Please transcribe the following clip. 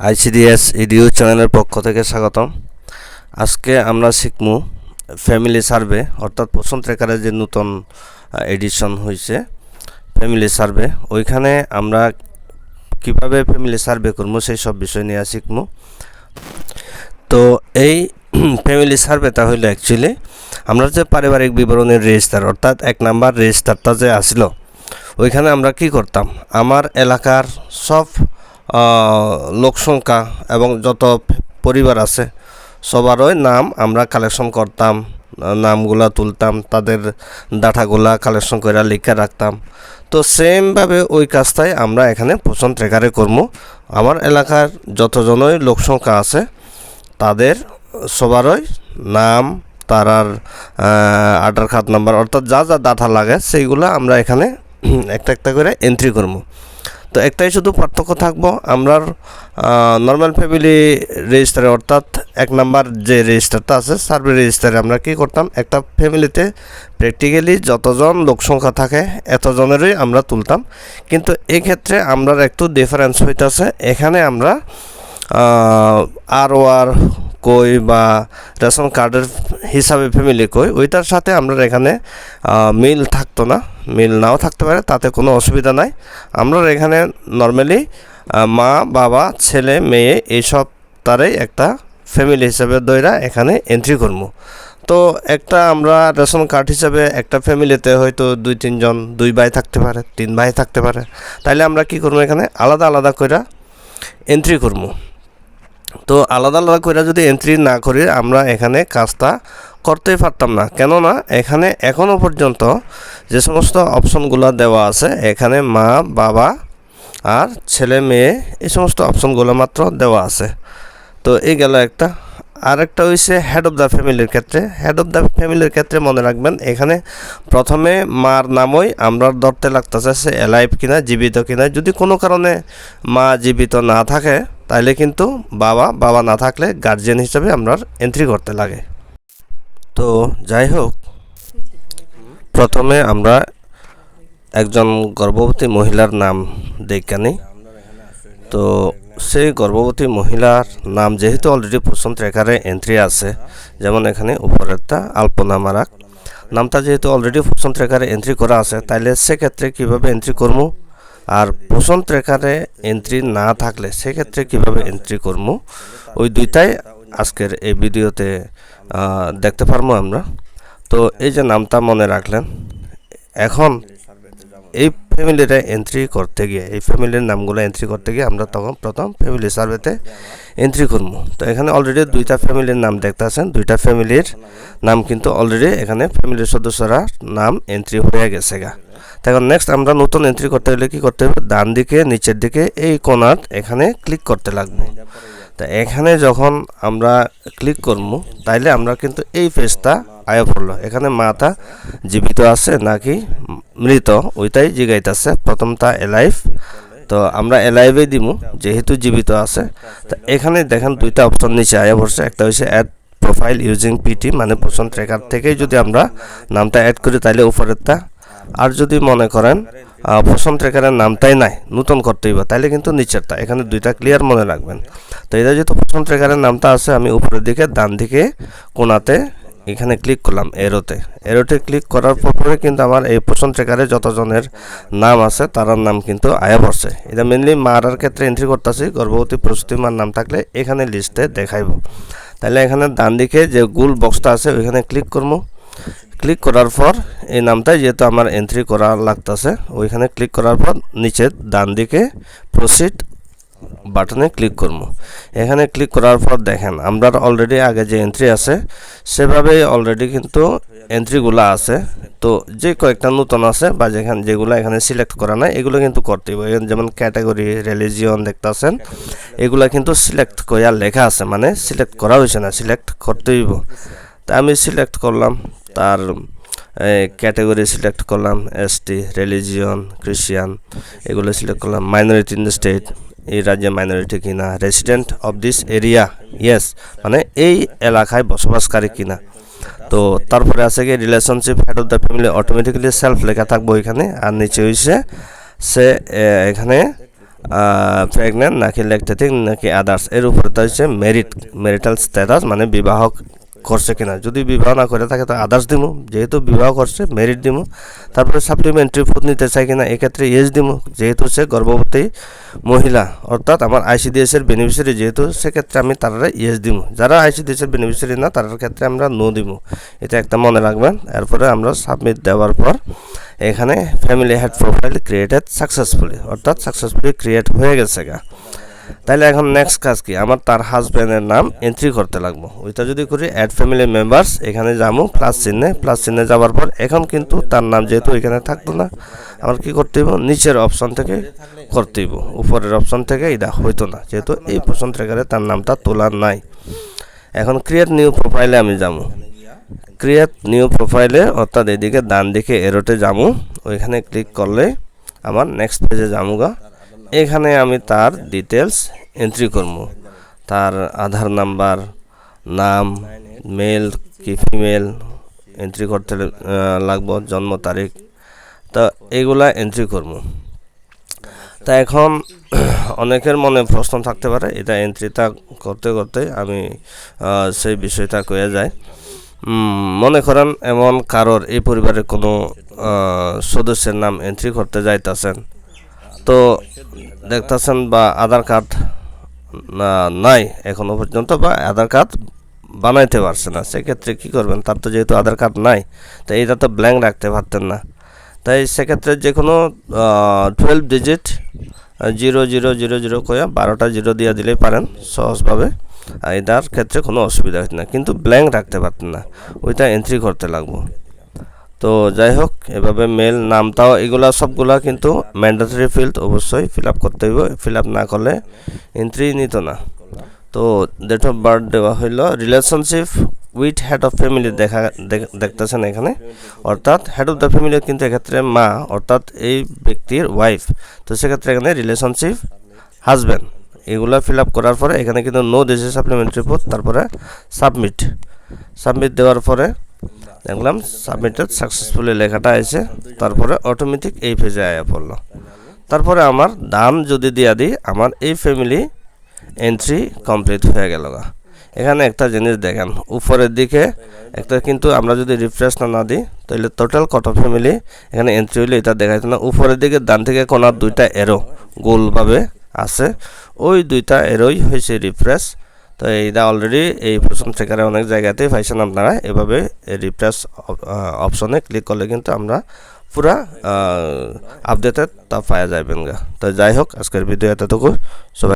ICDS ইডিও চ্যানেলের পক্ষ থেকে স্বাগতম। আজকে আমরা শিখমু ফ্যামিলি সার্ভে, অর্থাৎ পোষণ ট্রেকারের যে নতুন এডিশন হয়েছে ফ্যামিলি সার্ভে। ওইখানে আমরা কীভাবে ফ্যামিলি সার্ভে করব সেই সব বিষয় নিয়ে শিখমু। তো এই ফ্যামিলি সার্ভেটা হইল অ্যাকচুয়ালি আমরা যে পারিবারিক বিবরণের রেজিস্টার অর্থাৎ এক নাম্বার রেজিস্টারটা যে আসলো, ওইখানে আমরা কি করতাম? আমার এলাকার সব আহ, লোকসংখ্যা এবং যত পরিবার আছে সবারই নাম আমরা কালেকশন করতাম নামগুলা তুলতাম তাদের ডাটাগুলা কালেকশন করে লিখে রাখতাম। তো সেমভাবে ওই কাজটাই আমরা এখানে পোষণ ট্রেকারে করব। আমার এলাকার যতজনই লোক সংখ্যা আছে তাদের সবারই নাম তারার আধার কার্ড নাম্বার অর্থাৎ যা যা ডাটা লাগে সেইগুলো আমরা এখানে একটা একটা করে এন্ট্রি করব। তো একটাই শুধু পার্থক্য থাকব আমরা নর্মাল ফ্যামিলি রেজিস্টারে অর্থাৎ এক নাম্বার যে রেজিস্টারটা আছে সার্ভে রেজিস্টারে আমরা কি করতাম? একটা ফ্যামিলিতে প্র্যাকটিক্যালি যতজন লোক সংখ্যা থাকে, এতজনেরই আমরা তুলতাম। কিন্তু এক্ষেত্রে আমরা একটু ডিফারেন্স হইতেছে। এখানে আমরা আর ও আর কই বা রেশন কার্ডের হিসাবে ফ্যামিলি কই, ওইটার সাথে আমরা এখানে মিল থাকতো না। মিল নাও থাকতে পারে, তাতে কোনো অসুবিধা নাই। আমরা এখানে নর্মালি মা, বাবা, ছেলে, মেয়ে, এইসব তারাই একটা ফ্যামিলি হিসাবে দইরা এখানে এন্ট্রি করব তো একটা আমরা রেশন কার্ড হিসাবে একটা ফ্যামিলিতে হয়তো দুই তিনজন দুই ভাই থাকতে পারে, তিন ভাই থাকতে পারে। তাইলে আমরা কি করব এখানে? আলাদা আলাদা করে এন্ট্রি করব তো আলাদা আলাদা করে যদি এন্ট্রি না করি, আমরা এখানে কাজটা করতেই পারতাম না। কেননা, এখানে এখনও পর্যন্ত যে সমস্ত অপশনগুলো দেওয়া আছে, এখানে মা, বাবা আর ছেলে, মেয়ে, এই সমস্ত অপশনগুলো মাত্র দেওয়া আছে। তো এই গেল একটা। আরেকটা হয়েছে হেড অফ দ্য ফ্যামিলির ক্ষেত্রে। হেড অফ দ্য ফ্যামিলির ক্ষেত্রে মনে রাখবেন, এখানে প্রথমে মার নামই আমরা ধরতে লাগতেছে, সে অ্যালাইভ কিনা, জীবিত কিনা। যদি কোনো কারণে মা জীবিত না থাকে তাহলে কিন্তু বাবা বাবা না থাকলে গার্জিয়ান হিসাবে আমরা এন্ট্রি করতে লাগে। তো যাই হোক, প্রথমে আমরা একজন গর্ভবতী মহিলার নাম দেখানি তো সেই গর্ভবতী মহিলার নাম যেহেতু অলরেডি পোষণ ট্রেকারে এন্ট্রি আছে, যেমন এখানে উপরেরটা আলপনা মারাক। নামটা যেহেতু অলরেডি পোষণ ট্রেকারে এন্ট্রি করা আছে, তাইলে সেক্ষেত্রে কীভাবে এন্ট্রি করব? আর পোষণ ট্রেকারে এন্ট্রি না থাকলে সেক্ষেত্রে কীভাবে এন্ট্রি করব ওই দুইটাই আজকের এই ভিডিওতে দেখতে পারব আমরা। তো এই যে নামটা মনে রাখলেন, এখন এই ফ্যামিলিটা এন্ট্রি করতে গিয়ে, এই ফ্যামিলির নামগুলো এন্ট্রি করতে গিয়ে আমরা তখন প্রথম ফ্যামিলি সার্ভেতে এন্ট্রি করব তো এখানে অলরেডি দুইটা ফ্যামিলির নাম দেখতে আছেন, দুইটা ফ্যামিলির নাম কিন্তু অলরেডি এখানে ফ্যামিলির সদস্যরা নাম এন্ট্রি হয়ে গেছে গা। এখন নেক্সট আমরা নতুন এন্ট্রি করতে হলে কি করতে হবে? ডান দিকে, নিচের দিকে এই কোনার এখানে ক্লিক করতে লাগবে। তা এখানে যখন আমরা ক্লিক করব, তাইলে আমরা কিন্তু এই পেজটা আয়া পড়ল। এখানে মাতা জীবিত আছে নাকি মৃত? ওইটাই জিগাইতেছে প্রথমটা এলাইভ তো আমরা এলাইভে দিব যেহেতু জীবিত আছে। তা এখানে দেখেন দুইটা অপশন নিচে আয়া পড়ছে। একটা হচ্ছে অ্যাড প্রোফাইল ইউজিং পিটি মানে পোষণ ট্রেকার থেকেই যদি আমরা নামটা অ্যাড করি তাহলে উপরেরটা। আর যদি মনে করেন পোষণ ট্রেকারের নামটাই নাই, নতুন করতে হইব, তাইলে কিন্তু নিচেরটা। এখানে দুইটা ক্লিয়ার মনে রাখবেন। তো এটা যেহেতু পোষণ ট্রেকারের নামটা আছে, আমি উপরের দিকে ডান দিকে কোনাতে এখানে ক্লিক করলাম এরোতে এরোতে ক্লিক করার পর কিন্তু আমার এই পোষণ ট্রেকারে যতজনের নাম আছে তার নাম কিন্তু আয়া পড়ছে। এটা মেনলি মারার ক্ষেত্রে এন্ট্রি করতেছি, গর্ভবতী প্রসূতি মার নাম থাকলে এখানে লিস্টে দেখাইব। তাহলে এখানে ডান দিকে যে গুল বক্সটা আছে, ওইখানে ক্লিক করব। ক্লিক করার পর এই নামটাই যেহেতু আমার এন্ট্রি করা লাগতেছে, ওইখানে ক্লিক করার পর নিচে ডান দিকে প্রসিড বাটনে ক্লিক করব। এখানে ক্লিক করার পর দেখেন আমরা অলরেডি আগে যে এন্ট্রি আছে, সেভাবেই অলরেডি কিন্তু এন্ট্রিগুলো আছে। তো যে কয়েকটা নতুন আছে বা যেখানে, যেগুলো এখানে সিলেক্ট করা নাই, এগুলো কিন্তু করতে হবে। যেমন ক্যাটাগরি রিলিজিয়ন দেখতেছেন, এগুলো কিন্তু সিলেক্ট করা লেখা আছে মানে সিলেক্ট করা হয়েছে না সিলেক্ট করতেই হইব। তা আমি সিলেক্ট করলাম, তার ক্যাটাগরি সিলেক্ট করলাম এস টি রিলিজিয়ন ক্রিশ্চিয়ান এগুলো সিলেক্ট করলাম মাইনরিটি ইন দ্য স্টেট এই রাজ্যে মাইনরিটি কিনা resident of this area yes মানে এই এলাকায় বসবাসকারী কিনা। তো তারপরে আছে কি relationship head of the family automatically self লেখা থাকব এখানে, আর নিচে হইছে, সে এখানে প্রেগনেন্ট নাকি ল্যাকটেটিং নাকি আদার্স এর উপরে তো হচ্ছে মেরিট মেরিটাল স্ট্যাটাস মানে বিবাহ করছে কিনা। যদি বিবাহ না করে থাকে তো আদার্স দিব যেহেতু বিবাহ করছে মেরিট দিমু। তারপরে সাপ্লিমেন্টারি ফুড নিতে চাই কিনা, এক্ষেত্রে এজ দিব যেহেতু সে গর্ভবতী মহিলা, অর্থাৎ আমার আইসিডিএস এর বেনিফিশিয়ারি যেহেতু, সেক্ষেত্রে আমি তারা ইয়েস দিমু। যারা আইসিডিএস এর বেনিফিশিয়ারি না তার ক্ষেত্রে আমরা নো দিমু। এটা একটা মনে রাখবেন। এরপরে আমরা সাবমিট দেওয়ার পর, এখানে family head profile created successfully অর্থাৎ সাকসেসফুলি ক্রিয়েট হয়ে গেছে গা। তাহলে এখন নেক্সট কাজ কি? আমার তার হাজব্যান্ডের নাম এন্ট্রি করতে লাগবো। ওইটা যদি করি অ্যাড ফ্যামিলি মেম্বার্স এখানে যাব প্লাস চিহ্নে প্লাস চিহ্নে যাওয়ার পর এখন কিন্তু তার নাম যেহেতু এখানে থাকতো না, আমার কি করতে হইব? নিচের অপশন থেকে করতে হইব। উপরের অপশন থেকে এটা হইতো না, যেহেতু এই পোষণ ট্রেকারে তার নামটা তোলার নাই। এখন ক্রিয়েট নিউ প্রোফাইলে আমি যাব। ক্রিয়েট নিউ প্রোফাইলে অর্থাৎ এদিকে ডান দিকে এরোটে যাব। ওইখানে ক্লিক করলে আমার নেক্সট পেজে যাব এখানে আমি তার ডিটেলস এন্ট্রি করব। তার আধার নাম্বার, নাম মেল কি ফিমেল এন্ট্রি করতে লাগবো, জন্ম তারিখ। তা এগুলা এন্ট্রি করব। তা এখন অনেকের মনে প্রশ্ন থাকতে পারে, এটা এন্ট্রিটা করতে করতে আমি সেই বিষয়টা কয়ে যাই। মনে করেন এমন কারোর এই পরিবারের কোনো সদস্যের নাম এন্ট্রি করতে যাইতেছেন। তো দেখতেছেন বা আধার কার্ড নাই এখনও পর্যন্ত বা আধার কার্ড বানাইতে পারছে না। সেক্ষেত্রে কী করবেন? তার তো যেহেতু আধার কার্ড নাই, তো এইটা তো ব্ল্যাঙ্ক রাখতে পারতেন না। তাই সেক্ষেত্রে যে কোনো twelve digit zero zero zero zero কয়া বারোটা জিরো দিয়ে দিলেই পারেন সহজভাবে। এটার ক্ষেত্রে কোনো অসুবিধা হচ্ছে না। কিন্তু ব্ল্যাঙ্ক রাখতে পারতেন না। ওইটা এন্ট্রি করতে লাগবো। তো যাই হোক, এভাবে মেল নামটাও এগুলা সবগুলা কিন্তু ম্যান্ডেটরি ফিল্ড অবশ্যই ফিল আপ করতে হইব। ফিল আপ না করলে এন্ট্রি নিত না। তো ডেট অফ বার্থ দেওয়া হইল। Relationship with head of family দেখা, দেখ- দেখতেছেন এখানে। অর্থাৎ হেড অফ দ্য ফ্যামিলি কিন্তু এক্ষেত্রে মা, অর্থাৎ এই ব্যক্তির ওয়াইফ তো সেক্ষেত্রে এখানে রিলেশনশিপ হাজব্যান্ড এগুলো ফিল আপ করার পরে এখানে কিন্তু নো দিয়েছে সাপ্লিমেন্টারি পোস্ট তারপরে সাবমিট সাবমিট দেওয়ার পরে দেখলাম সাবমিটেড সাকসেসফুলি লেখাটা এসে তারপরে অটোমেটিক এই পেজে আয়া পড়ল। তারপরে আমার দাম যদি দিয়া দিই, আমার এই ফ্যামিলি এন্ট্রি কমপ্লিট হয়ে গেল এখানে একটা জিনিস দেখেন, উপরের দিকে একটা কিন্তু আমরা যদি রিফ্রেশ না না দিই, তাহলে টোটাল কত ফ্যামিলি এখানে এন্ট্রি হইলে এটা দেখাইতো না। উপরের দিকে ডান থেকে কোনার দুইটা এরো গোলভাবে আছে, ওই দুইটা এরোই হয়েছে রিফ্রেশ তো এইটা অলরেডি এই প্রশ্ন ট্রেকারে অনেক জায়গাতেই পাইছেন আপনারা। এভাবে রিফ্রেশ অপশনে ক্লিক করলে কিন্তু আমরা পুরা আপডেটেড তা পাওয়া যাবেন গা। তো যাই হোক, আজকের ভিডিও এতটুকু। সবাই